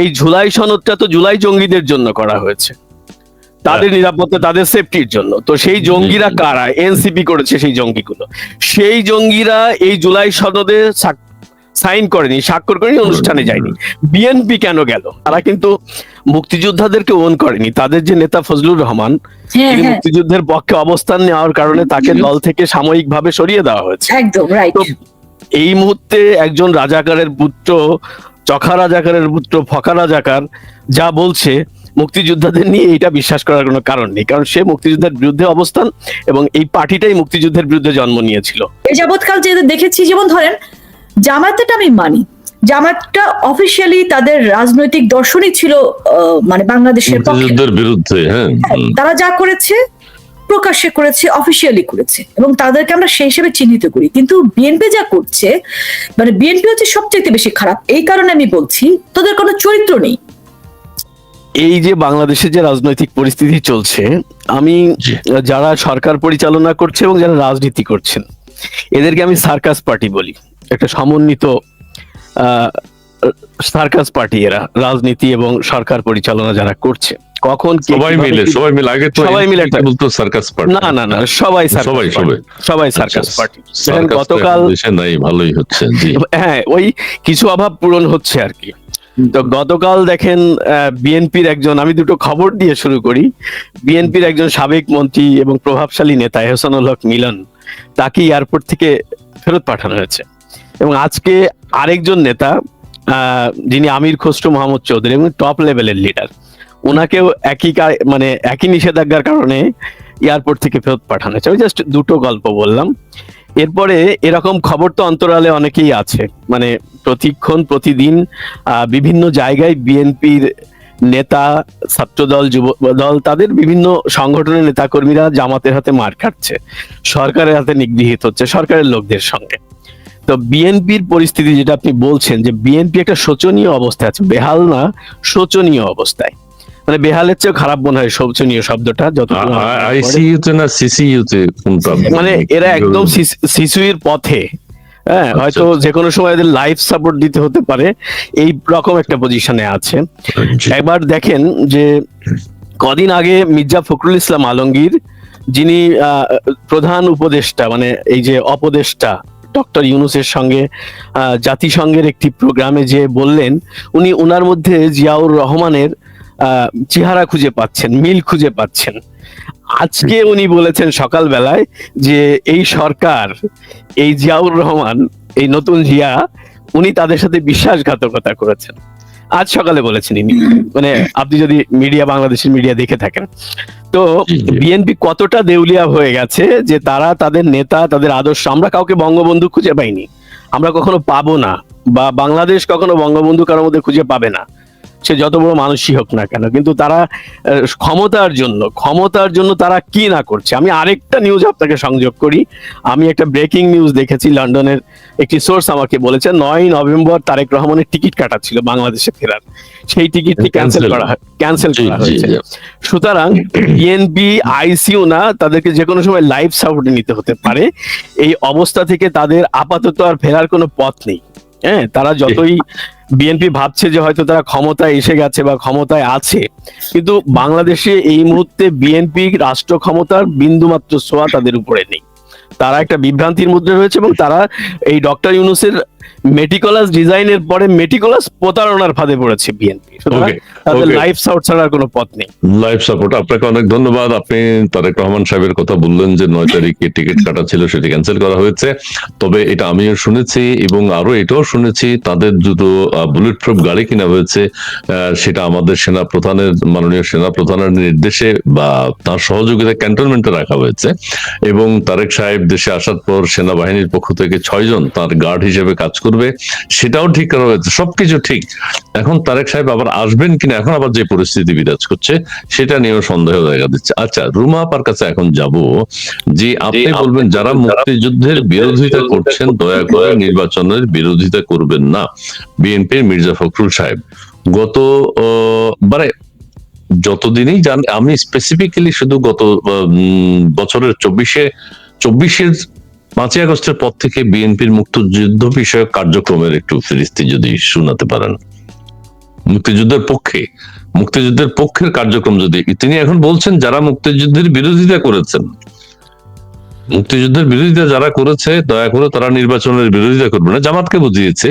এই জুলাই সনদটা তো জুলাই জঙ্গিদের জন্য করা হয়েছে। তাদের নিরাপত্তা তাদের সেফটির জন্য। তো সেই জঙ্গিরা কারা? এনসিপি করেছে সেই জঙ্গিগুলো। সেই জঙ্গিরা এই জুলাই সনদে সাইন করেনি স্বাক্ষর করেনি অনুষ্ঠানে যায়নি। বিএনপি কেন গেল? তারা কিন্তু মুক্তিযোদ্ধাদেরকে ওন করেনি। তাদের যে নেতা ফজলুর রহমান হ্যাঁ তিনি হ্যাঁ। মুক্তিযুদ্ধের পক্ষে অবস্থান নেওয়ার কারণে তাকে দল থেকে সাময়িকভাবে সরিয়ে দেওয়া হয়েছে। একদম রাইট তো এই মুহূর্তে একজন রাজাকারের পুত্র চখা রাজাকারের পুত্র ফকা রাজাকার যা বলছে মুক্তিযোদ্ধাদের নিয়ে এটা বিশ্বাস করার কোনো কারণ নেই। কারণ সে মুক্তিযুদ্ধের বিরুদ্ধে অবস্থান এবং এই পার্টিটাই মুক্তিযুদ্ধের বিরুদ্ধে জন্ম নিয়েছিল। এই যাবৎকাল যে দেখেছি যেমন ধরেন জামায়াতটা আমি মানি। জামাতটা অফিসিয়ালি তাদের রাজনৈতিক দর্শনই ছিল আহ, মানে বাংলাদেশের বিরুদ্ধে হ্যাঁ তারা যা করেছে প্রকাশ্যে করেছে অফিসিয়ালি করেছে। এবং তাদেরকে আমরা সেই হিসেবে চিহ্নিত করি। কিন্তু বিএনপি যা করছে মানে বিএনপি হচ্ছে সবচেয়ে বেশি খারাপ। এই কারণে আমি বলছি তোদের কোনো চরিত্র নেই। এই যে বাংলাদেশের যে রাজনৈতিক পরিস্থিতি চলছে আমি যারা সরকার পরিচালনা করছে এবং যারা রাজনীতি করছেন এদেরকে আমি সার্কাস পার্টি বলি। একটা সমন্বিত সার্কাস পার্টি এরা রাজনীতি এবং সরকার পরিচালনা যারা করছে। কখন সবাই মিলে সবাই মিলে। আগে তো সবাই মিলে একটা- বলতো সার্কাস পার্টি না না না সবাই সবাই। সবাই। সবাই সার্কাস আচ্ছা, পার্টি গতকাল দেশে নাই ভালোই হচ্ছে জি। হ্যাঁ ওই কিছু অভাব পূরণ হচ্ছে আর কি। তো গতকাল দেখেন বিএনপির একজন আমি দুটো খবর দিয়ে শুরু করি। বিএনপির একজন সাবেক মন্ত্রী এবং প্রভাবশালী নেতা এহসানুল হক মিলন তাকে এয়ারপোর্ট থেকে ফেরত পাঠানো হয়েছে। এবং আজকে আরেকজন নেতা আহ, যিনি আমির খসরু মোহাম্মদ চৌধুরী এবং টপ লেভেলের লিডার ওনাকেও একই মানে একই নিষেধাজ্ঞার কারণে এয়ারপোর্ট থেকে ফেরত পাঠানো হয়েছে। আমি জাস্ট দুটো গল্প বললাম। এরপরে এরকম খবর তো অন্তরালে অনেকেই আছে। মানে প্রতিক্ষণ, প্রতিদিন বিভিন্ন জায়গায় বিএনপির নেতা, ছাত্রদল, যুব দল, তাদের বিভিন্ন সংগঠনের নেতাকর্মীরা জামাতের হাতে মার খাচ্ছে। সরকারের হাতে নিগৃহীত হচ্ছে সরকারের লোকদের সঙ্গে। তো বিএনপির পরিস্থিতি যেটা আপনি বলছেন যে বিএনপি একটা শোচনীয় অবস্থায় আছে, বেহাল না, শোচনীয় অবস্থায়। মানে বেহালের চেয়েও খারাপ মনে হয় শোচনীয় শব্দটা যত আইসিইউ তে না সিসিইউ তে কোনটা মানে এরা একদম শিশু- শিশুর পথে। হ্যাঁ আচ্ছা, হয়তো আচ্ছা। যে কোনো সময় এদের লাইফ সাপোর্ট দিতে হতে পারে। এই রকম একটা পজিশনে আছে। একবার দেখেন যে কদিন আগে মির্জা ফখরুল ইসলাম আলমগীর যিনি প্রধান উপদেষ্টা মানে এই যে অপদেষ্টা ডক্টর ইউনুসের সঙ্গে জাতিসংঘের একটি প্রোগ্রামে যে বললেন উনি ওনার মধ্যে জিয়াউর রহমানের চেহারা খুঁজে পাচ্ছেন, মিল খুঁজে পাচ্ছেন। আজকে উনি বলেছেন সকালবেলায় যে এই সরকার, এই জিয়াউর রহমান, এই নতুন জিয়া, উনি তাদের সাথে বিশ্বাসঘাতকতা করেছেন। আজ সকালে বলেছেন ইনি। মানে আপনি যদি মিডিয়া, বাংলাদেশের মিডিয়া দেখে থাকেন। তো। বিএনপি কতটা দেউলিয়া হয়ে গেছে যে তারা তাদের নেতা, তাদের আদর্শ, আমরা কাউকে বঙ্গবন্ধু খুঁজে পাইনি। আমরা কখনো পাবো না বা বাংলাদেশ কখনো বঙ্গবন্ধু কারোর মধ্যে খুঁজে পাবে না। সে যত বড় মানুষই হোক না কেন কিন্তু তারা ক্ষমতার জন্য ক্ষমতার জন্য তারা কি না করছে? আমি আরেকটা নিউজ আপনাকে সংযোগ করি। আমি একটা ব্রেকিং নিউজ দেখেছি লন্ডনের একটি সোর্স আমাকে বলেছে নয় নভেম্বর তারেক রহমানের টিকিট কাটা ছিল বাংলাদেশে ফেরার। সেই টিকিটটি ক্যান্সেল করা হয় ক্যান্সেল করা হয়েছে। সুতরাং বিএনপি আইসিইউ না তাদেরকে যে কোনো সময় লাইফ সাপোর্ট নিতে হতে পারে। এই অবস্থা থেকে তাদের আপাতত আর ফেরার কোনো পথ নেই। হ্যাঁ তারা যতই বিএনপি ভাবছে যে হয়তো তারা ক্ষমতায় এসে গেছে বা ক্ষমতায় আছে, কিন্তু বাংলাদেশে এই মুহূর্তে বিএনপি রাষ্ট্র ক্ষমতার বিন্দুমাত্র ছোঁয়া তাদের উপরে নেই। তারা একটা বিভ্রান্তির মধ্যে রয়েছে এবং তারা এই ডক্টর ইউনুসের মেটিকুলাস ডিজাইনের পরে মেটিকুলাস প্রতারণার ফাঁদে পড়েছে বিএনপি। তাদের. লাইফ সাপোর্ট ছাড়া আর কোনো পথ নেই। লাইভ সাপোর্ট আপনাকে অনেক ধন্যবাদ। আপনি তারেক রহমান সাহেবের কথা বললেন যে নয় তারিখে টিকিট কাটা ছিল সেটি ক্যান্সেল করা হয়েছে। তবে এটা আমিও শুনেছি এবং আরও এটাও শুনেছি তাদের দুটো বুলেট প্রুফ গাড়ি কিনা হয়েছে সেটা আমাদের সেনা প্রধানের মাননীয় সেনা প্রধানের নির্দেশে বা তার সহযোগিতায় ক্যান্টনমেন্টে রাখা হয়েছে। এবং তারেক সাহেব দেশে আসার পর সেনাবাহিনীর পক্ষ থেকে ছয়জন তার গার্ড হিসেবে কাজ করবে সেটাও ঠিক করা হয়েছে সবকিছু ঠিক। এখন তারেক সাহেব আবার আসবেন কিনা এখন আবার যে পরিস্থিতি বিরাজ করছে সেটা নিয়েও সন্দেহ দেখা দিচ্ছে। আচ্ছা রুমা আপার কাছে এখন যাব যে আপনি বলবেন যারা মুক্তিযুদ্ধের বিরোধিতা করছেন দয়া করে নির্বাচনের বিরোধিতা করবেন না। বিএনপির মির্জা ফখরুল সাহেব গত মানে যতদিনই জান আমি স্পেসিফিক্যালি শুধু গত উম, বছরের চব্বিশে চব্বিশের পাঁচই আগস্টের পর থেকে বিএনপির মুক্তিযুদ্ধ বিষয়ক কার্যক্রমের একটু ফিরিস্তি যদি শোনাতে পারেন। মুক্তিযুদ্ধের পক্ষে, মুক্তিযুদ্ধের পক্ষের কার্যক্রম যদি, তিনি এখন বলছেন যারা মুক্তিযুদ্ধের বিরোধিতা করেছেন। মুক্তিযুদ্ধের বিরোধিতা যারা করেছে, দয়া করে তারা নির্বাচনের বিরোধিতা করবে না। জামাতকে বুঝিয়েছে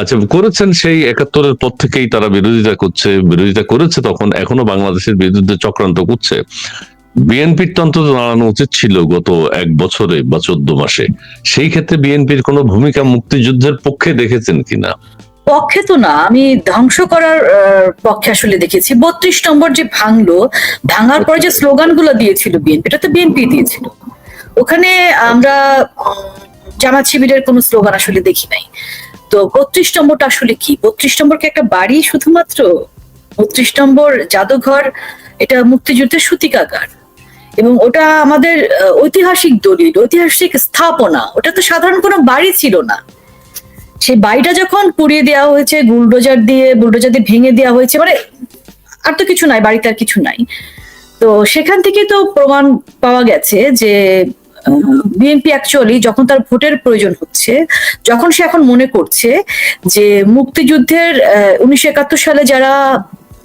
আচ্ছা করেছেন সেই একাত্তরের পর থেকেই তারা বিরোধিতা করছে, বিরোধিতা করেছে তখন এখনও বাংলাদেশের বিরুদ্ধে চক্রান্ত করছে। বিএনপির তো অন্তত দাঁড়ানো উচিত ছিল গত এক বছরে বা চোদ্দ মাসে। সেই ক্ষেত্রে বিএনপির কোনো ভূমিকা মুক্তিযুদ্ধের পক্ষে দেখেছেন কিনা? পক্ষে তো না, আমি ধ্বংস করার পক্ষে আসলে দেখেছি। বত্রিশ নম্বর যে ভাঙলো, ভাঙার পরে যে স্লোগানগুলো দিয়েছিল বিএনপি, এটা তো বিএনপি দিয়েছিল। ওখানে আমরা জামাত শিবিরের কোনো স্লোগান আসলে দেখি নাই। তো বত্রিশ নম্বরটা আসলে কি? বত্রিশ নম্বর কি একটা বাড়ি শুধুমাত্র? বত্রিশ নম্বর জাদুঘর, এটা মুক্তিযুদ্ধের সূতিকাগার? এবং ওটা আমাদের ঐতিহাসিক দলিল, ঐতিহাসিক স্থাপনা। ওটা তো সাধারণ কোনো বাড়ি ছিল না। সেই বাড়িটা যখন পুড়িয়ে দেওয়া হয়েছে, বুলডোজার দিয়ে বুলডোজার দিয়ে ভেঙে দেওয়া হয়েছে মানে আর তো কিছু নাই, বাড়িতে আর কিছু নাই। তো সেখান থেকে তো প্রমাণ পাওয়া গেছে যে বিএনপি অ্যাকচুয়ালি যখন তার ভোটের প্রয়োজন হচ্ছে, যখন সে এখন মনে করছে যে মুক্তিযুদ্ধের উনিশশো একাত্তর সালে যারা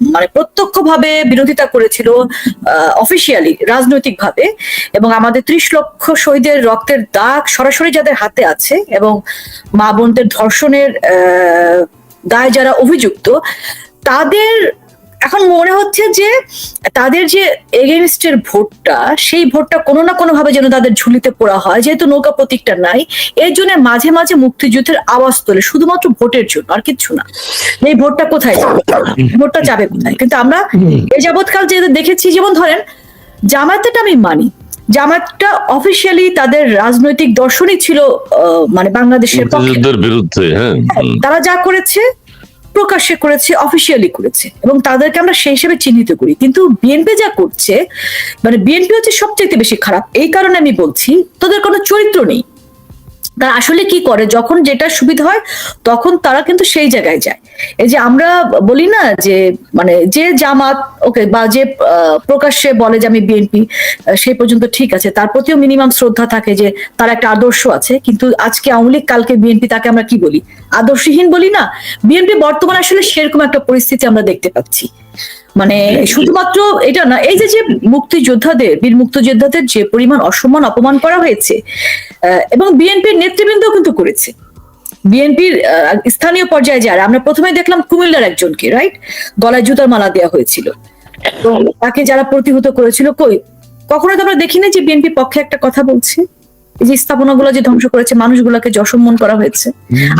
মানে প্রত্যক্ষভাবে বিরোধিতা করেছিল অফিসিয়ালি রাজনৈতিক ভাবে এবং আমাদের ত্রিশ লক্ষ শহীদের রক্তের দাগ সরাসরি যাদের হাতে আছে এবং মা বোনদের ধর্ষণের দায় যারা অভিযুক্ত, তাদের এখন মনে হচ্ছে যে তাদের যে এগেনস্টের ভোটটা সেই ভোটটা কোনো না কোনো ভাবে যেন তাদের ঝুলিতে পড়া হয় যেহেতু নৌকা প্রতীকটা নাই এর জন্য মাঝে মাঝে মুক্তিযুদ্ধের আওয়াজ তোলে শুধুমাত্র ভোটের জন্য আর কিচ্ছু না। এই ভোটটা কোথায় যাবে? ভোটটা যাবে কোথায়? কিন্তু আমরা এ যাবৎকাল যে দেখেছি যেমন ধরেন জামায়াতটা আমি মানি। জামায়াতটা অফিসিয়ালি তাদের রাজনৈতিক দর্শনই ছিল আহ, মানে বাংলাদেশের বিরুদ্ধে হ্যাঁ। তারা যা করেছে প্রকাশ্যে করেছে অফিসিয়ালি করেছে এবং তাদেরকে আমরা সেই হিসেবে চিহ্নিত করি। কিন্তু বিএনপি যা করছে মানে বিএনপি হচ্ছে সবচেয়ে বেশি খারাপ। এই কারণে আমি বলছি, তাদের কোনো চরিত্র নেই। তারা আসলে কি করে? যখন যেটা সুবিধা হয়, তখন তারা কিন্তু সেই জায়গায় যায়। এই যে আমরা বলি না যে মানে যে জামাত, ওকে, বা যে প্রকাশ্যে বলে যে আমি বিএনপি সেই পর্যন্ত ঠিক আছে। তার প্রতিও মিনিমাম শ্রদ্ধা থাকে যে, তার একটা আদর্শ আছে। কিন্তু আজকে আওয়ামী লীগ, কালকে বিএনপি, তাকে আমরা কি বলি? আদর্শহীন বলি না? বিএনপি বর্তমানে আসলে সেরকম একটা পরিস্থিতি আমরা দেখতে পাচ্ছি। মানে শুধুমাত্র এটা না এই যে যে মুক্তিযোদ্ধাদের বীর মুক্তিযোদ্ধাদের যে পরিমাণ অসম্মান অপমান করা হয়েছে এবং বিএনপির নেতৃবৃন্দ কিন্তু করেছে। বিএনপির স্থানীয় পর্যায়ে যারা আমরা প্রথমে দেখলাম কুমিল্লার একজনকে রাইট গলায় জুতার মালা দেওয়া হয়েছিল। তো তাকে যারা প্রতিহত করেছিল কই? কখনো তো আমরা দেখিনি যে বিএনপি পক্ষে একটা কথা বলছে? এই যে স্থাপনাগুলো যে ধ্বংস করেছে মানুষগুলোকে যে অসম্মান করা হয়েছে।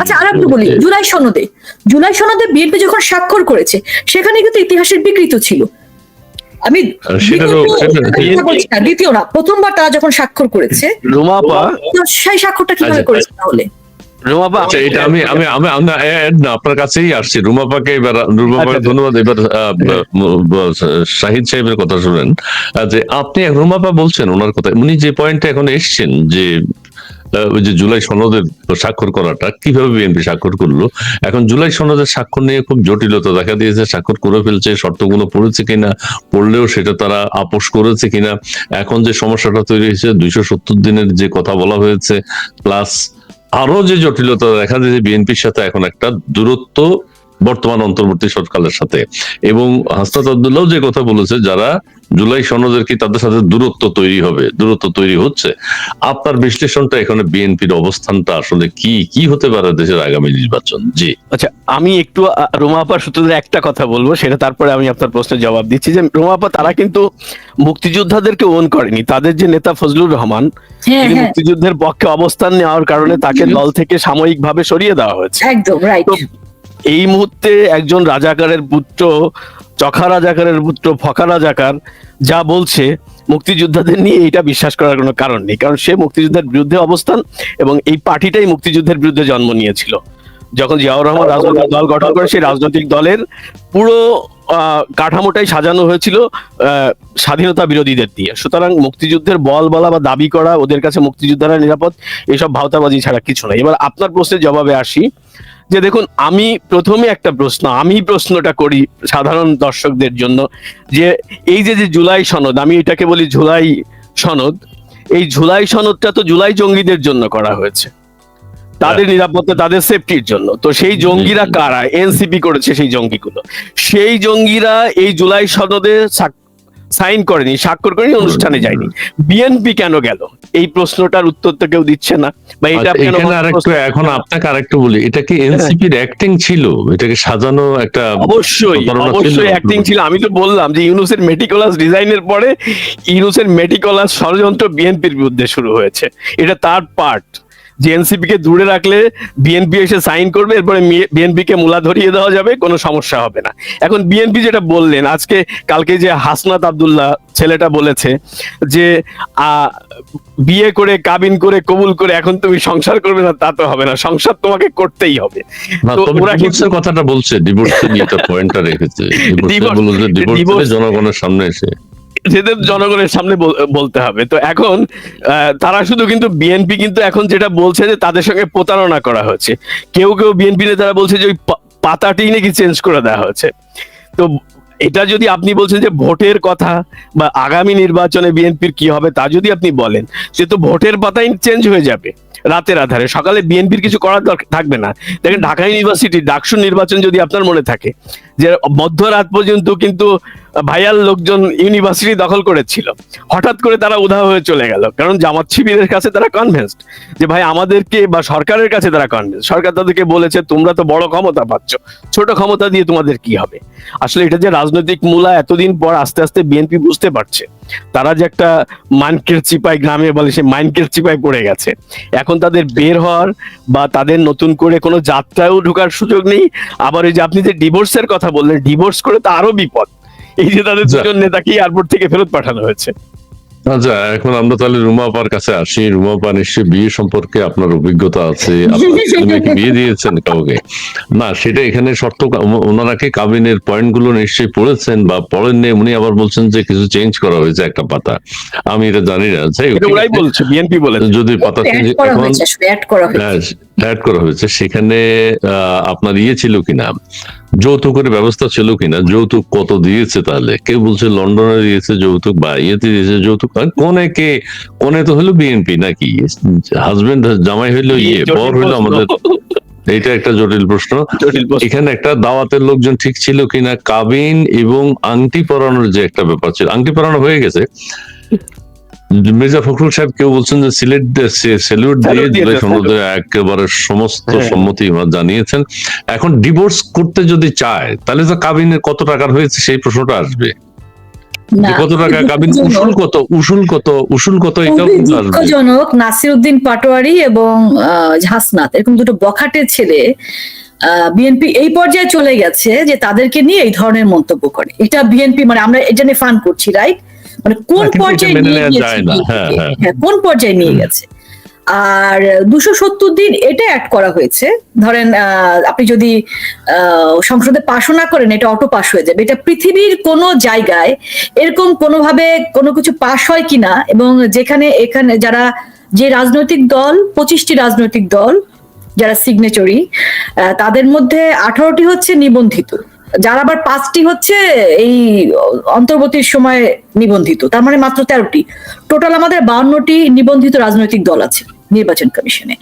আচ্ছা আর একটু বলি জুলাই সনদে জুলাই সনদে বিএনপি যখন স্বাক্ষর করেছে সেখানে কিন্তু ইতিহাসের বিকৃত ছিল। আমি দ্বিতীয়- না, প্রথমবার তারা যখন স্বাক্ষর করেছে সেই স্বাক্ষরটা কীভাবে আচ্ছা। করেছে তাহলে? রুমাপা আচ্ছা এটা আমি আমি আমি আমি না, আপনার কাছেই আসছি। রুমাপাকে এবার রুমাপাকে আচ্ছা। ধন্যবাদ। এবার শাহিদ সাহেবের কথা শুনেন। যে আপনি রুমাপা বলছেন ওনার কথা। উনি যে পয়েন্টে এখন এসছেন যে ওই যে জুলাই সনদের স্বাক্ষর করাটা কীভাবে বিএনপি স্বাক্ষর করল? এখন জুলাই সনদের স্বাক্ষর নিয়ে খুব জটিলতা দেখা দিয়েছে। স্বাক্ষর করে ফেলছে শর্তগুলো পড়েছে কিনা পড়লেও সেটা তারা আপোষ করেছে কিনা। এখন যে সমস্যাটা তৈরি হয়েছে দুইশো সত্তর দিনের যে কথা বলা হয়েছে প্লাস আরও যে জটিলতা দেখা যায় যে বিএনপির সাথে এখন একটা দূরত্ব বর্তমান অন্তর্বর্তী সরকারের সাথে। এবং হাসনাত আব্দুল্লাহ যে কথা বলেছে যারা জুলাই সনদের কি তাদের সাথে দূরত্ব তৈরি হবে দূরত্ব তৈরি হচ্ছে? আপনার বিশ্লেষণটা এখানে বিএনপির অবস্থানটা আসলে কি কি হতে পারে দেশের আগামী নির্বাচন? জি। আচ্ছা আমি একটু রুমাপার সূত্রে একটা কথা বলব সেটা তারপরে আমি আপনার প্রশ্নের জবাব দিচ্ছি যে রোমাপা তারা কিন্তু মুক্তিযোদ্ধাদেরকে ওন করেনি। তাদের যে নেতা ফজলুর রহমান হ্যাঁ তিনি হ্যাঁ। মুক্তিযুদ্ধের পক্ষে অবস্থান নেওয়ার কারণে তাকে দল থেকে সাময়িকভাবে সরিয়ে দেওয়া হয়েছে। একদম রাইট এই মুহূর্তে একজন রাজাকারের পুত্র, চখা রাজাকারের পুত্র ফকা রাজাকার যা বলছে, মুক্তিযোদ্ধাদের নিয়ে এটা বিশ্বাস করার কোনো কারণ নেই। কারণ সে মুক্তিযুদ্ধের বিরুদ্ধে অবস্থান এবং এই পার্টিটাই মুক্তিযুদ্ধের বিরুদ্ধে জন্ম নিয়েছিল। যখন জিয়াউর রহমান রাজনৈতিক দল গঠন করে, সেই রাজনৈতিক দলের পুরো কাঠামোটাই সাজানো হয়েছিল স্বাধীনতা বিরোধীদের দিয়ে। সুতরাং মুক্তিযুদ্ধের বল বলা বা দাবি করা, ওদের কাছে মুক্তিযোদ্ধারা নিরাপদ এইসব ভাওতাবাজি ছাড়া কিছু নয় এবার আপনার প্রশ্নের জবাবে আসি। যে দেখুন আমি প্রথমে একটা প্রশ্ন আমি প্রশ্নটা করি সাধারণ দর্শকদের জন্য যে এই যে যে জুলাই সনদ আমি এটাকে বলি জুলাই সনদ এই জুলাই সনদটা তো জুলাই জঙ্গিদের জন্য করা হয়েছে। তাদের নিরাপত্তা তাদের সেফটির জন্য। তো সেই জঙ্গিরা কারা? এনসিপি করেছে সেই জঙ্গিগুলো। সেই জঙ্গিরা এই জুলাই সনদে সাইন করেনি স্বাক্ষর করেনি অনুষ্ঠানে যায়নি। বিএনপি কেন গেল? এই প্রশ্নটার উত্তর তো কেউ দিচ্ছে না। বা এটা আচ্ছা, এখানে আরেকটু এখন আপনাকে আরেকটু বলি এটা কি এনসিপির অ্যাক্টিং ছিল? এটাকে সাজানো একটা অবশ্যই অবশ্যই অ্যাক্টিং ছিল। আমি তো বললাম যে ইউনুসের মেটিকুলাস ডিজাইনের পরে ইউনুসের মেটিকুলাস ষড়যন্ত্র বিএনপির বিরুদ্ধে শুরু হয়েছে। এটা তার পার্ট যে এনসিপি কে দূরে রাখলে বিএনপি এসে সাইন করবে এরপরে বিএনপি কে মূলা ধরিয়ে দেওয়া যাবে কোনো সমস্যা হবে না। এখন বিএনপি যেটা বললেন আজকে কালকে যে হাসনাত আব্দুল্লাহ ছেলেটা বলেছে যে আহ, বিয়ে করে কাবিন করে কবুল করে এখন তুমি সংসার করবে না তা তো হবে না সংসার তোমাকে করতেই হবে। তো ওরা কিন্তু- কথাটা বলছে ডিভোর্সের নিয়ে পয়েন্টটা রেখেছে। ডিভোর্স জনগণের সামনে এসে সেদের জনগণের সামনে বল- বলতে হবে। তো এখন তারা শুধু কিন্তু বিএনপি কিন্তু এখন যেটা বলছে যে তাদের সঙ্গে প্রতারণা করা হচ্ছে। কেউ কেউ বিএনপি নেতারা বলছে যে ওই পাতাটি নাকি চেঞ্জ করে দেওয়া হয়েছে তো এটা যদি আপনি বলছেন যে ভোটের কথা বা আগামী নির্বাচনে বিএনপির কি হবে তা যদি আপনি বলেন, সে তো ভোটের পাতাই চেঞ্জ হয়ে যাবে রাতের আধারে। সকালে বিএনপির কিছু করার দরকার থাকবে না। দেখেন ঢাকা ইউনিভার্সিটি ডাকসু নির্বাচন যদি আপনার মনে থাকে, যে মধ্যরাত পর্যন্ত কিন্তু ভাইয়াল লোকজন ইউনিভার্সিটি দখল করেছিল। হঠাৎ করে তারা উধাও হয়ে চলে গেল। কারণ জামাত শিবিরের কাছে তারা কনভিন্সড যে, ভাই, আমাদেরকে বা সরকারের কাছে তারা কনভিন্স সরকার তাদেরকে বলেছে, তোমরা তো বড় ক্ষমতা পাচ্ছ। ছোট ক্ষমতা দিয়ে তোমাদের কি হবে? আসলে এটা যে রাজনৈতিক মূলা এতদিন পর আস্তে আস্তে বিএনপি বুঝতে পারছে। তারা যে একটা মাইনকের চিপায় গ্রামে বলে সে মাইনকের চিপায় পড়ে গেছে। এখন তাদের বের হওয়ার বা তাদের নতুন করে কোনো যাত্রায়ও ঢোকার সুযোগ নেই। আবার ওই যে আপনি যে ডিভোর্সের কথা বললেন ডিভোর্স করে তো আরও বিপদ। এই যে তাদের দুজন নেতাকে এয়ারপোর্ট থেকে ফেরত পাঠানো হয়েছে। আচ্ছা এখন আমরা তাহলে রুমাপার কাছে আসি। রুমাপা নিশ্চয়ই বিয়ে সম্পর্কে আপনার অভিজ্ঞতা আছে? বিয়ে দিয়েছেন কাউকে? না সেটা এখানে শর্ত ওনারা কি কাবিনের পয়েন্টগুলো নিশ্চয়ই পড়েছেন বা পড়েননি। উনি আবার বলছেন যে কিছু চেঞ্জ করা হয়েছে একটা পাতা। আমি এটা জানি না। ওরাই বলছে বিএনপি বলেছে। যদি পাতা চেঞ্জ এখন অ্যাড করা হয়েছে। অ্যাড করা হয়েছে। সেখানে আহ, আপনার ইয়ে ছিল কিনা? যৌতুকের ব্যবস্থা ছিল কিনা যৌতুক কত দিয়েছে তাহলে? কেউ বলছে লন্ডনে দিয়েছে যৌতুক বা ইয়েতে দিয়েছে যৌতুক কোনে কে কোনে তো হলো বিএনপি নাকি? হাজবেন্ড জামাই হইল ইয়ে বর হইল। আমাদের। এইটা একটা জটিল প্রশ্ন। এখানে একটা দাওয়াতের লোকজন ঠিক ছিল কিনা? কাবিন এবং আংটি পরানোর যে একটা ব্যাপার ছিল আংটি পরানো হয়ে গেছে। মির্জা ফখরুল সাহেব কেউ বলছেন যে সিলেট সেলুট দিয়ে Salute জুলাই সনদে একেবারে সমস্ত হ্যাঁ। সম্মতি জানিয়েছেন। এখন ডিভোর্স করতে যদি চায় তাহলে তো কাবিনের কত টাকার হয়েছে সেই প্রশ্নটা আসবে। কত টাকা কাবিন উসুল কত উসুল কত উসুল কত এটাও দুঃখজনক। নাসিরউদ্দিন পাটোয়ারি এবং আহ, হাসনাত এরকম দুটো বখাটে ছেলে বিএনপি এই পর্যায়ে চলে গেছে যে তাদেরকে নিয়ে এই ধরনের মন্তব্য করে। এটা বিএনপি মানে আমরা এটা নিয়ে ফান করছি রাইট মানে কোন এটা পর্যায়ে নিয়ে গেছে? হ্যাঁ? হ্যাঁ। হ্যাঁ। কোন পর্যায়ে নিয়ে গেছে? আর দুশো সত্তর দিন এটা অ্যাড করা হয়েছে। ধরেন আহ, আপনি যদি সংসদে পাশও না করেন এটা অটো পাশ হয়ে যাবে। এটা পৃথিবীর কোনো জায়গায় এরকম কোনোভাবে কোনো কিছু পাশ হয় কিনা এবং যেখানে এখানে যারা যে রাজনৈতিক দল পঁচিশটি রাজনৈতিক দল যারা সিগনেচরি তাদের মধ্যে আঠারোটি হচ্ছে নিবন্ধিত। যার আবার পাঁচটি হচ্ছে এই অন্তর্বর্তীর সময় নিবন্ধিত তার মানে মাত্র তেরোটি। টোটাল আমাদের বাউন্নটি নিবন্ধিত রাজনৈতিক দল আছে নির্বাচন কমিশনে।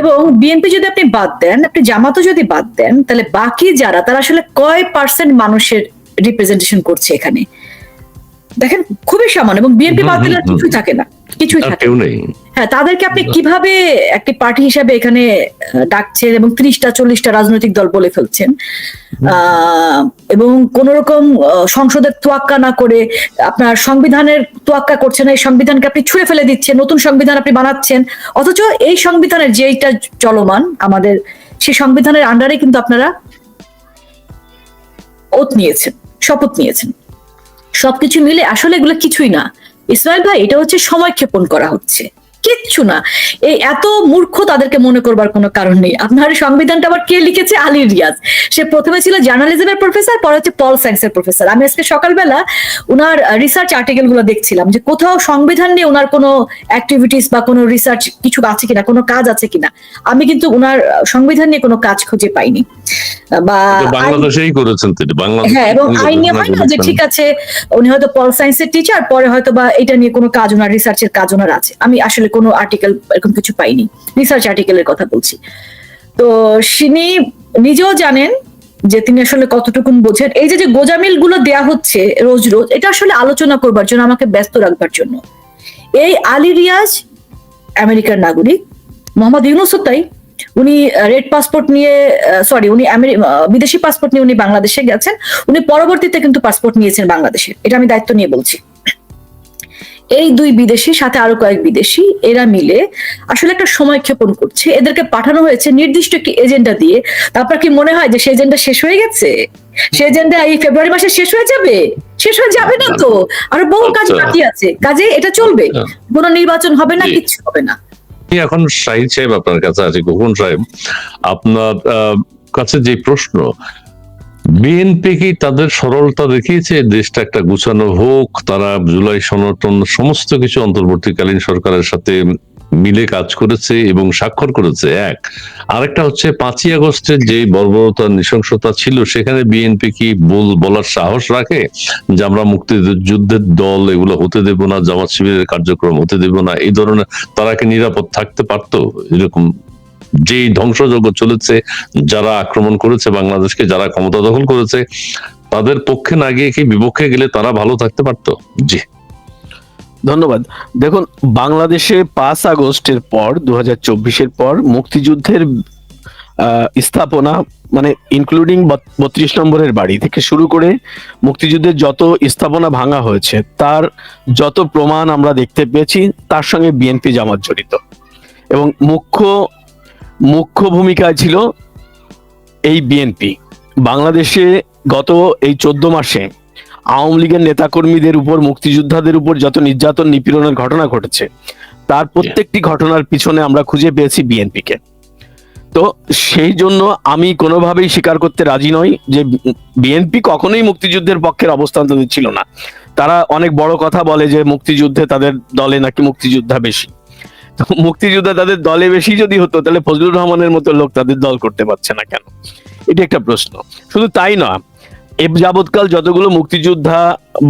এবং বিএনপি যদি আপনি বাদ দেন আপনি জামাতও যদি বাদ দেন তাহলে বাকি যারা তারা আসলে কয় পার্সেন্ট মানুষের রিপ্রেজেন্টেশন করছে এখানে? দেখেন খুবই সামান্য এবং বিএনপি বাদ দিলে। কিছুই থাকে না কিছুই থাকে হ্যাঁ তাদেরকে আপনি কীভাবে একটি পার্টি হিসাবে এখানে ডাকছেন এবং ত্রিশটা চল্লিশটা রাজনৈতিক দল বলে ফেলছেন আহ, এবং কোন রকম সংসদের তোয়াক্কা না করে আপনার সংবিধানের তোয়াক্কা করছেন এই সংবিধানকে আপনি ছুঁড়ে ফেলে দিচ্ছেন নতুন সংবিধান আপনি বানাচ্ছেন অথচ এই সংবিধানের যেটা চলমান আমাদের সেই সংবিধানের আন্ডারে কিন্তু আপনারা ওত নিয়েছেন শপথ নিয়েছেন। সবকিছু মিলে আসলে এগুলো কিছুই না। ইসমাইল ভাই, এটা হচ্ছে সময় ক্ষেপণ করা হচ্ছে। কিচ্ছু না। এই এত মূর্খ তাদেরকে মনে করবার কোনো কারণ নেই। আপনার সংবিধানটা আবার কে লিখেছে? আলী রিয়াজ। সে প্রথমে ছিল জার্নালিজমের প্রফেসর, পরে হচ্ছে পল সায়েন্সের প্রফেসর। আমি আজকে সকালবেলা ওনার রিসার্চ আর্টিকেলগুলো দেখছিলাম যে কোথাও সংবিধান নিয়ে ওনার কোনো অ্যাক্টিভিটিস বা কোনো রিসার্চ কিছু আছে কিনা, কোনো কাজ আছে কিনা। আমি কিন্তু ওনার সংবিধান নিয়ে কোনো কাজ খুঁজে পাইনি। বা বাংলাদেশেই করেছেন তিনি বাংলাদেশ হ্যাঁ এবং আইন নিয়ে হয় না যে ঠিক আছে উনি হয়তো পল সায়েন্সের টিচার পরে হয়তো বা এটা নিয়ে কোনো কাজ ওনার রিসার্চের কাজ ওনার আছে। আমি আসলে কোনো আর্টিকেল এরকম কিছু পাইনি রিসার্চ আর্টিকেলের কথা বলছি। তো তিনি নিজেও জানেন যে তিনি আসলে কতটুকুন বোঝেন। এই যে যে গোজামিলগুলো দেয়া হচ্ছে রোজ রোজ এটা আসলে আলোচনা করবার জন্য আমাকে ব্যস্ত রাখবার জন্য। এই আলী রিয়াজ আমেরিকার নাগরিক মোহাম্মদ ইউনুসও তাই। উনি রেড পাসপোর্ট নিয়ে সরি উনি বিদেশি পাসপোর্ট নিয়ে উনি বাংলাদেশে গেছেন। উনি পরবর্তীতে কিন্তু পাসপোর্ট নিয়েছেন বাংলাদেশে। এটা আমি দায়িত্ব নিয়ে বলছি। এই দুই বিদেশি সাথে আরও কয়েক বিদেশি এরা মিলে আসলে একটা সময় ক্ষেপণ করছে। এদেরকে পাঠানো হয়েছে নির্দিষ্ট একটি এজেন্ডা দিয়ে। তারপর কি মনে হয় যে সেই এজেন্ডা শেষ হয়ে গেছে? সেই এজেন্ডা এই ফেব্রুয়ারি মাসে শেষ হয়ে যাবে? শেষ হয়ে যাবে না তো? আরও বহু কাজ আচ্ছা। বাকি আছে। কাজে এটা চলবে। আচ্ছা। কোনো নির্বাচন হবে না জি। কিচ্ছু হবে না। এখন শাহিদ সাহেব আপনার কাছে আছি গোপন সাহেব। আপনার কাছে যে প্রশ্ন, বিএনপি কি তাদের সরলতা দেখিয়েছে? দেশটা একটা গুছানো হোক, তারা জুলাই সনাতন সমস্ত কিছু অন্তর্বর্তীকালীন সরকারের সাথে মিলে কাজ করেছে এবং স্বাক্ষর করেছে, এক। আরেকটা হচ্ছে পাঁচই আগস্টের যে বর্বরতা নৃশংসতা ছিল, সেখানে বিএনপি কি বল- বলার সাহস রাখে? যে আমরা মুক্তিযুদ্ধের দল, এগুলো হতে দেব না, জামাত শিবিরের কার্যক্রম হতে দেব না, এই ধরনের তারা কি নিরাপদ থাকতে পারতো? এরকম যে ধ্বংসযজ্ঞ চলেছে, যারা আক্রমণ করেছে, বাংলাদেশকে যারা ক্ষমতা দখল করেছে, তাদের পক্ষে না গিয়ে কি বিপক্ষে গেলে তারা ভালো থাকতে পারতো? জি। ধন্যবাদ। দেখুন, বাংলাদেশে পাঁচ আগস্টের পর দু হাজার পর মুক্তিযুদ্ধের স্থাপনা মানে ইনক্লুডিং বত্রিশ নম্বরের বাড়ি থেকে শুরু করে মুক্তিযুদ্ধের যত স্থাপনা ভাঙা হয়েছে, তার যত প্রমাণ আমরা দেখতে পেয়েছি, তার সঙ্গে বিএনপি জামাত জড়িত। এবং মুখ্য মুখ্য ভূমিকায় ছিল এই বিএনপি বাংলাদেশে গত এই চোদ্দ মাসে আওয়ামী লীগের নেতাকর্মীদের উপর, মুক্তিযোদ্ধাদের উপর যত নির্যাতন, নিপীড়নের ঘটনা ঘটেছে, তার প্রত্যেকটি ঘটনার পিছনে আমরা খুঁজে পেয়েছি বিএনপিকে। তো সেই জন্য আমি কোনোভাবেই স্বীকার করতে রাজি নই যে বিএনপি কখনোই মুক্তিযুদ্ধের পক্ষের অবস্থান তাদের ছিল না। তারা অনেক বড় কথা বলে যে মুক্তিযুদ্ধে তাদের দলে নাকি মুক্তিযোদ্ধা বেশি। মুক্তিযোদ্ধা তাদের দলে বেশি যদি হতো, তাহলে ফজলুর রহমানের মতো লোক তাদের দল করতে পারছে না কেন? এটি একটা প্রশ্ন। শুধু তাই নয় এ যাবৎকাল যতগুলো মুক্তিযোদ্ধা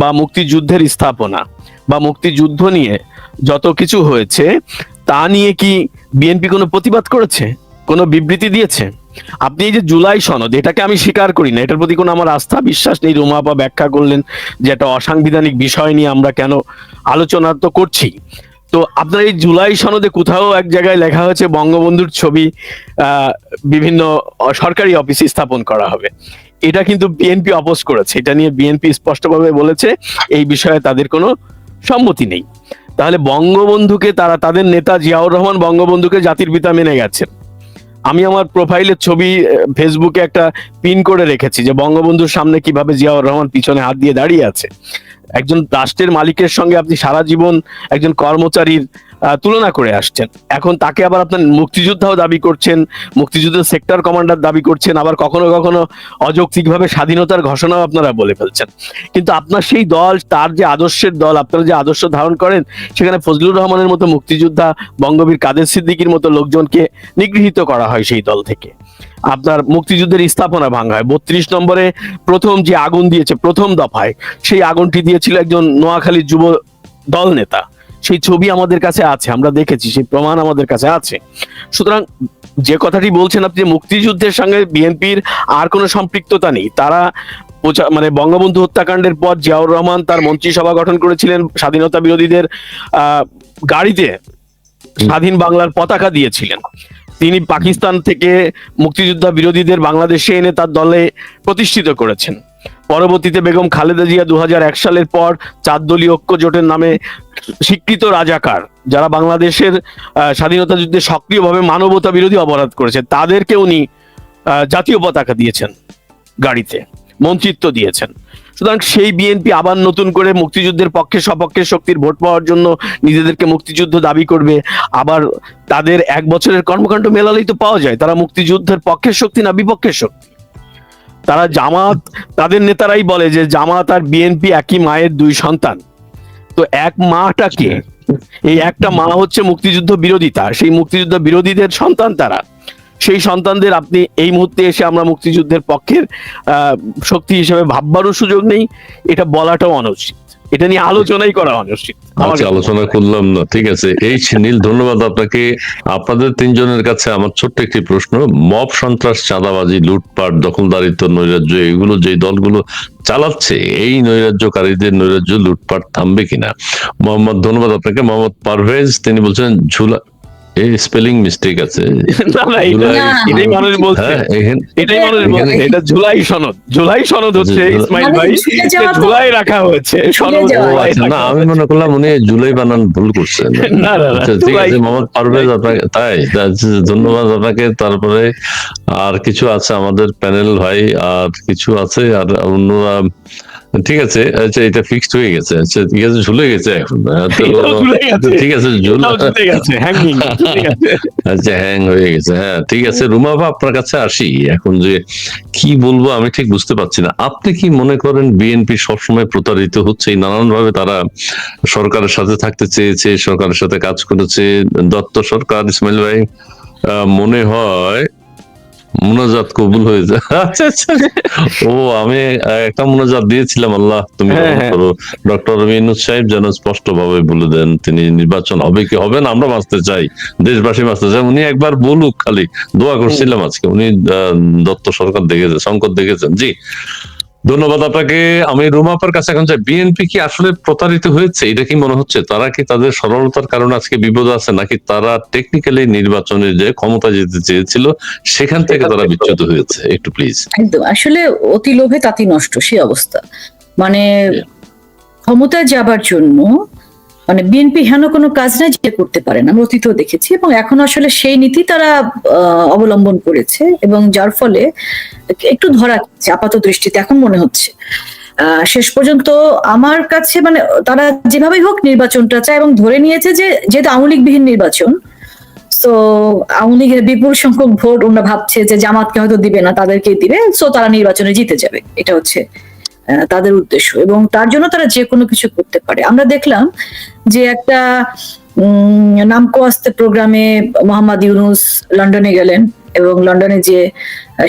বা মুক্তিযুদ্ধের স্থাপনা বা মুক্তিযুদ্ধ নিয়ে যত কিছু হয়েছে, তা নিয়ে কি বিএনপি কোনো প্রতিবাদ করেছে? কোনো বিবৃতি দিয়েছে? আপনি এই যে জুলাই সনদ, এটাকে আমি স্বীকার করি না। এটার প্রতি কোনো আমার আস্থা, বিশ্বাস নেই। রুমাপা ব্যাখ্যা করলেন যে একটা অসাংবিধানিক বিষয় নিয়ে আমরা কেন আলোচনা তো করছি। তো আপনার এই জুলাই সনদে কোথাও এক জায়গায় লেখা হয়েছে, বঙ্গবন্ধুর ছবি বিভিন্ন সরকারি অফিসে স্থাপন করা হবে। এটা কিন্তু বিএনপি অপোজ করেছে। এটা নিয়ে বিএনপি স্পষ্টভাবে বলেছে, এই বিষয়ে তাদের কোনো সম্মতি নেই। তাহলে বঙ্গবন্ধুকে তারা, তাদের নেতা জিয়াউর রহমান বঙ্গবন্ধুকে জাতির পিতা মেনে গেছেন। আমি আমার প্রোফাইলের ছবি ফেসবুকে একটা পিন করে রেখেছি যে বঙ্গবন্ধুর সামনে কীভাবে জিয়াউর রহমান পিছনে হাত দিয়ে দাঁড়িয়ে আছে। একজন রাষ্ট্রের মালিকের সঙ্গে আপনি সারা জীবন একজন কর্মচারীর তুলনা করে আসছেন। এখন তাকে আবার আপনার মুক্তিযোদ্ধাও দাবি করছেন, মুক্তিযুদ্ধের সেক্টর কমান্ডার দাবি করছেন, আবার কখনো কখনো অযৌক্তিকভাবে স্বাধীনতার ঘোষণাও আপনারা বলে ফেলছেন। কিন্তু আপনার সেই দল, তার যে আদর্শের দল, আপনারা যে আদর্শ ধারণ করেন, সেখানে ফজলুর রহমানের মতো মুক্তিযোদ্ধা, বঙ্গবীর কাদের সিদ্দিকীর মতো লোকজনকে নিগৃহীত করা হয় সেই দল থেকে। আপনার মুক্তিযুদ্ধের স্থাপনা ভাঙা হয়। বত্রিশ নম্বরে প্রথম যে আগুন দিয়েছে, প্রথম দফায়, সেই আগুনটি দিয়েছিল একজন নোয়াখালীর যুব দল নেতা। সেই ছবি আমাদের কাছে আছে, আমরা দেখেছি, সেই প্রমাণ আমাদের কাছে আছে। সুতরাং যে কথাটি বলছেন আপনি মুক্তিযুদ্ধের সঙ্গে বিএনপির আর কোনো সম্পৃক্ততা নেই। তারা মানে বঙ্গবন্ধু হত্যাকাণ্ডের পর জিয়াউর রহমান তার মন্ত্রিসভা গঠন করেছিলেন, স্বাধীনতা বিরোধীদের গাড়িতে স্বাধীন বাংলার পতাকা দিয়েছিলেন। তিনি পাকিস্তান থেকে মুক্তিযোদ্ধা বিরোধীদের বাংলাদেশে এনে তার দলে প্রতিষ্ঠিত করেছেন। পরবর্তীতে বেগম খালেদা জিয়া দু হাজার এক সালের পর চার দলীয় ঐক্য জোটের নামে স্বীকৃত রাজাকার, যারা বাংলাদেশের স্বাধীনতা যুদ্ধে সক্রিয়ভাবে মানবতা বিরোধী অপরাধ করেছে, তাদেরকে উনি জাতীয় পতাকা দিয়েছেন গাড়িতে, মন্ত্রিত্ব দিয়েছেন। সুতরাং সেই বিএনপি আবার নতুন করে মুক্তিযুদ্ধের পক্ষে সপক্ষে শক্তির ভোট পাওয়ার জন্য নিজেদেরকে মুক্তিযুদ্ধ দাবি করবে, আবার তাদের এক বছরের কর্মকাণ্ড মেলালেই তো পাওয়া যায়, তারা মুক্তিযুদ্ধের পক্ষের শক্তি না বিপক্ষের শক্তি? তারা জামাত, তাদের নেতারাই বলে যে জামাত আর বিএনপি একই মায়ের দুই সন্তান। তো এক মাটাকে এই একটা মা হচ্ছে মুক্তিযুদ্ধ বিরোধিতা, সেই মুক্তিযুদ্ধ বিরোধীদের সন্তান তারা। সেই সন্তানদের আপনি এই মুহূর্তে এসে আমরা মুক্তিযুদ্ধের পক্ষের শক্তি হিসেবে ভাববারও সুযোগ নেই, এটা বলাটাও অনুচিত। এটা নিয়ে আলোচনাই করা অনুচিত আমার আচ্ছা আলোচনা করলাম না ঠিক আছে। এই নীল ধন্যবাদ আপনাকে। আপনাদের তিনজনের কাছে আমার ছোট্ট একটি প্রশ্ন। মব সন্ত্রাস চাঁদাবাজি লুটপাট দখলদারিত্ব নৈরাজ্য এগুলো যে দলগুলো চালাচ্ছে এই নৈরাজ্যকারীদের নৈরাজ্য লুটপাট থামবে কিনা? মোহাম্মদ ধন্যবাদ আপনাকে। মোহাম্মদ পারভেজ তিনি বলছেন ঝুলা এই স্পেলিং মিস্টেক আছে। না না এটাই মানুষ বলছে। হ্যাঁ এটাই মানুষ বলছে। এটা জুলাই সনদ। জুলাই সনদ হচ্ছে ইসমাইল মানে ভাই। জুলাই রাখা হয়েছে। সনদ আচ্ছা না আমি মনে করলাম উনি জুলাই বানান ভুল করছেন। না, না, আচ্ছা, ঠিক আছে মোহাম্মদ পারভেজ আপনাকে তাই আচ্ছা, ধন্যবাদ আপনাকে। তারপরে আর কিছু আছে আমাদের প্যানেল ভাই আর কিছু আছে আর অন্যরা ঠিক আছে আচ্ছা এটা ফিক্সড হয়ে গেছে আচ্ছা ঠিক আছে ঝুলে গেছে এখন। ঠিক আছে। আচ্ছা হ্যাং হয়ে গেছে হ্যাঁ ঠিক আছে। রুমাভা আপনার কাছে আসি এখন যে কি বলব আমি ঠিক বুঝতে পারছি না। আপনি কি মনে করেন বিএনপি সবসময় প্রতারিত হচ্ছে? নানান ভাবে তারা সরকারের সাথে থাকতে চেয়েছে সরকারের সাথে কাজ করেছে। দত্ত সরকার ইসমাইল ভাই আহ, মনে হয় মুনাজাত কবুল হয়ে যায়। আচ্ছা ও আমি একটা মুনাজাত দিয়েছিলাম আল্লাহ তুমি হ্যাঁ, হ্যাঁ। করো। ডক্টর মিনুজ সাহেব যেন স্পষ্ট ভাবে বলে দেন তিনি নির্বাচন হবে কি হবে না আমরা বাঁচতে চাই দেশবাসী বাঁচতে চাই। উনি একবার বলুক খালি দোয়া করছিলাম আজকে। উনি দত্ত সরকার দেখেছেন শঙ্কর দেখেছেন। জি। ধন্যবাদ আপনাকে। আমি রুমাপার কাছে এখন যাই। বিএনপি কি আসলে প্রতারিত হয়েছে? এটা কি মনে হচ্ছে? তারা কি তাদের সরলতার কারণে আজকে বিপদ আছে নাকি তারা টেকনিক্যালি নির্বাচনে যে ক্ষমতা যেতে চেয়েছিল সেখান থেকে তারা বিচ্যুত হয়েছে? একটু প্লিজ একদম। আসলে অতি লোভে তাতি নষ্ট সেই অবস্থা। মানে ক্ষমতায় যাবার জন্য মানে বিএনপি হেন কোনো কাজ নাই, যে করতে পারে না। অতীতেও দেখেছি এবং এখন আসলে সেই নীতি তারা অবলম্বন করেছে এবং যার ফলে একটু ধরা আপাত দৃষ্টিতে এখন মনে হচ্ছে। শেষ পর্যন্ত আমার কাছে মানে তারা যেভাবেই হোক নির্বাচনটা চায় এবং ধরে নিয়েছে যে যেহেতু আওয়ামী লীগবিহীন নির্বাচন তো আওয়ামী লীগের বিপুল সংখ্যক ভোট ওনারা ভাবছে যে জামাতকে হয়তো দিবে না তাদেরকে দিবে সো তারা নির্বাচনে জিতে যাবে। এটা হচ্ছে তাদের উদ্দেশ্য এবং তার জন্য তারা যে কোনো কিছু করতে পারে। আমরা দেখলাম যে একটা নামকো আস্তে প্রোগ্রামে মোহাম্মদ ইউনুস লন্ডনে গেলেন এবং লন্ডনে যে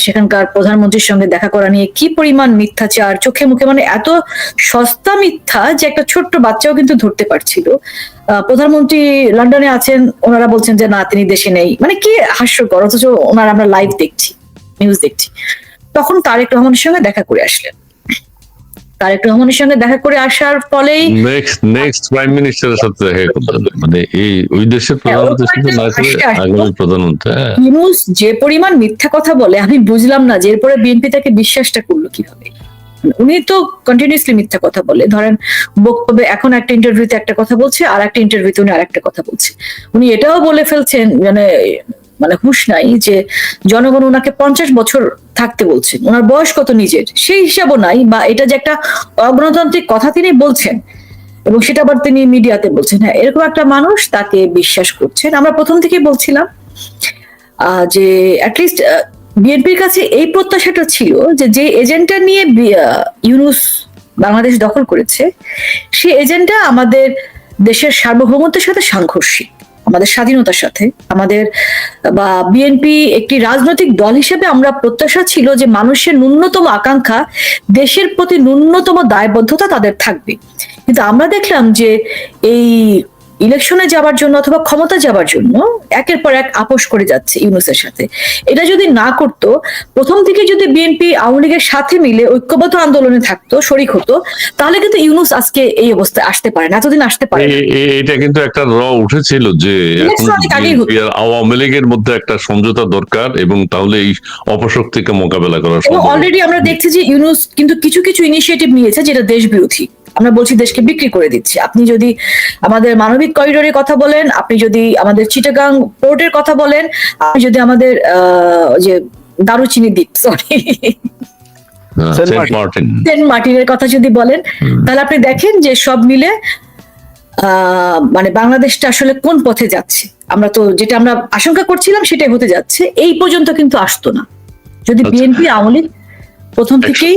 সেখানকার প্রধানমন্ত্রীর সঙ্গে দেখা করা নিয়ে কি পরিমাণ মিথ্যাচার, চোখে মুখে মানে এত সস্তা মিথ্যা যে একটা ছোট্ট বাচ্চাও কিন্তু ধরতে পারছিল। প্রধানমন্ত্রী লন্ডনে আছেন, ওনারা বলছেন যে না, তিনি দেশে নেই। মানে কি হাস্যকর, অথচ ওনারা আমরা লাইভ দেখছি নিউজ দেখছি। তখন তারেক রহমানের সঙ্গে দেখা করে আসলেন। তারেক রহমানের সঙ্গে দেখা করে আসার ফলেই নেক্সট নেক্সট প্রাইম মিনিস্টারের সাথে দেখা করতে মানে এই ওই দেশের হ্যাঁ, প্রধানমন্ত্রীর সাথে না করে। আগামী প্রধানমন্ত্রী হ্যাঁ। ইউনুস যে পরিমাণ মিথ্যা কথা বলে আমি বুঝলাম না যে এরপরে বিএনপি তাকে বিশ্বাসটা করল কীভাবে। উনি তো কন্টিনিউসলি মিথ্যা কথা বলে। ধরেন বক্তব্যে এখন একটা ইন্টারভিউতে একটা কথা বলছে আর একটা ইন্টারভিউতে উনি আরেকটা কথা বলছে। উনি এটাও বলে ফেলছেন মানে মানে হুশ নাই যে জনগণ ওনাকে পঞ্চাশ বছর থাকতে বলছেন ওনার বয়স কত নিজের? সেই হিসাবও নাই বা এটা যে একটা অগণতান্ত্রিক কথা তিনি বলছেন এবং সেটা আবার তিনি মিডিয়াতে বলছেন। হ্যাঁ এরকম একটা মানুষ তাকে বিশ্বাস করছেন। আমরা প্রথম থেকেই বলছিলাম যে অ্যাটলিস্ট বিএনপির কাছে এই প্রত্যাশাটা ছিল যে যে এজেন্টটা নিয়ে ইউনুস বাংলাদেশ দখল করেছে সেই এজেন্টটা আমাদের দেশের সার্বভৌমত্বের সাথে সাংঘর্ষিক। আমাদের স্বাধীনতার সাথে, আমাদের, বা বিএনপি একটি রাজনৈতিক দল হিসেবে আমরা প্রত্যাশা ছিল যে মানুষের ন্যূনতম আকাঙ্ক্ষা দেশের প্রতি ন্যূনতম দায়বদ্ধতা তাদের থাকবে। কিন্তু আমরা দেখলাম যে এই ইলেকশনে যাবার জন্য অথবা ক্ষমতা যাবার জন্য একের পর এক আপোষ করে যাচ্ছে ইউনুসের সাথে। এটা যদি না করতো প্রথম থেকে যদি বিএনপি আওয়ামী লীগের সাথে মিলে ঐক্যবদ্ধ আন্দোলনে থাকতো শরিক হতো তাহলে কিন্তু ইউনুস আজকে এই অবস্থায় আসতে পারে না এতদিন আসতে পারে এটা কিন্তু একটা র উঠেছিল যে আওয়ামী লীগের মধ্যে একটা সমঝোতা দরকার এবং তাহলে এই অপশক্তিকে মোকাবেলা করা সম্ভব অলরেডি আমরা দেখছি যে ইউনুস কিন্তু কিছু কিছু ইনিশিয়েটিভ নিয়েছে যেটা দেশ বিরোধী আমরা বলছি দেশকে বিক্রি করে দিচ্ছি। আপনি যদি আমাদের মানবিক করিডোরের কথা বলেন আপনি যদি আমাদের চিটাগাং পোর্টের কথা বলেন আপনি যদি আমাদের আহ, যে দারুচিনি দ্বীপ সরি হ্যাঁ, saint saint Martin. Martin. Saint মার্টিনের কথা যদি বলেন তাহলে আপনি দেখেন যে সব মিলে আহ, মানে বাংলাদেশটা আসলে কোন পথে যাচ্ছে? আমরা তো যেটা আমরা আশঙ্কা করছিলাম সেটাই হতে যাচ্ছে। এই পর্যন্ত কিন্তু আসতো না। যদি আচ্ছা। বিএনপি আওয়ামী লীগ প্রথম থেকেই